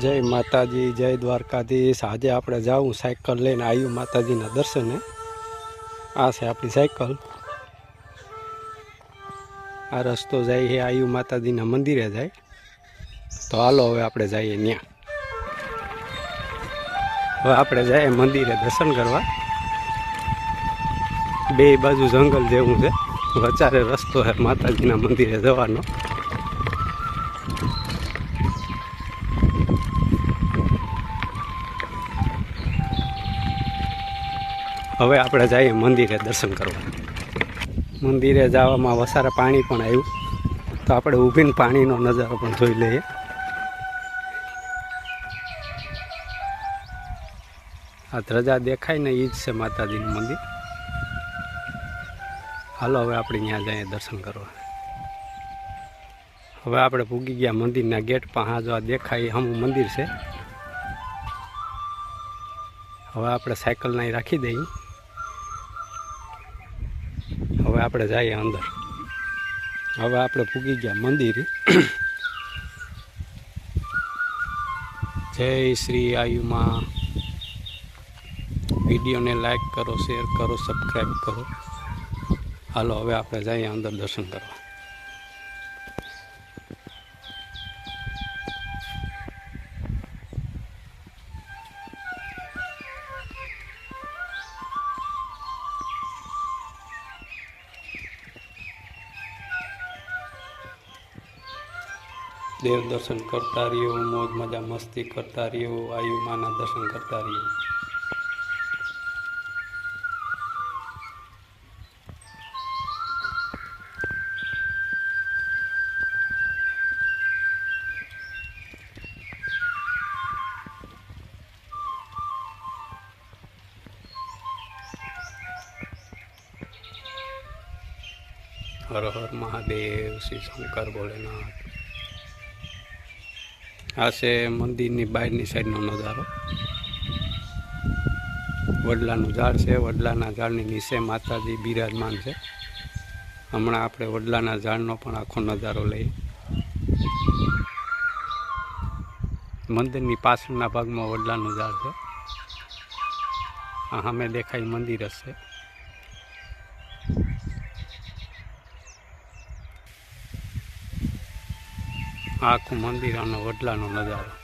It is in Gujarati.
જય માતાજી, જય દ્વારકાધીશ. આજે આપણે જાવું સાયકલ લઈને આવ્યું માતાજીના દર્શને. આ છે આપણી સાયકલ. આ રસ્તો જાય છે આયુ માતાજીના મંદિરે જાય. તો હાલો હવે આપણે જઈએ ત્યાં હવે આપણે જઈએ મંદિરે દર્શન કરવા. બે બાજુ જંગલ જેવું છે. વચારે રસ્તો છે માતાજીના મંદિરે જવાનો. હવે આપણે જઈએ મંદિરે દર્શન કરવા. મંદિરે જવામાં વસારે પાણી પણ આવ્યું. તો આપણે ઊભીને પાણીનો નજારો પણ જોઈ લઈએ. આ ધ્રજા દેખાય ને એ જ છે માતાજીનું મંદિર. હાલો, હવે આપણે ત્યાં જઈએ દર્શન કરવા. હવે આપણે પૂગી ગયા મંદિરના ગેટ પાસે જો આ દેખાય હમું મંદિર છે. હવે આપણે સાયકલ નાઈ રાખી દઈએ. હવે આપણે જઈએ અંદર. હવે આપણે પૂગી ગયા મંદિર. જય શ્રી આયુમાં. વિડીયોને લાઈક કરો, શેર કરો, સબસ્ક્રાઈબ કરો. હાલો, હવે આપણે જઈએ અંદર દર્શન કરવા. દેવ દર્શન કરતા રહ્યો, મોજ મજા મસ્તી કરતા રહ્યો આયુમાના દર્શન કરતા રહ્યો. હર હર મહાદેવ, શ્રી શંકર ભોલેનાથ. આ છે મંદિરની બહારની સાઈડનો નજારો. વડલાનું ઝાડ છે. વડલાના ઝાડની નીચે માતાજી બિરાજમાન છે. હમણાં આપણે વડલાના ઝાડનો પણ આખો નજારો લઈએ. મંદિરની પાછળના ભાગમાં વડલાનું ઝાડ છે. આ સામે દેખાય મંદિર જ આખું મંદિર અને વડલાનો નજારો.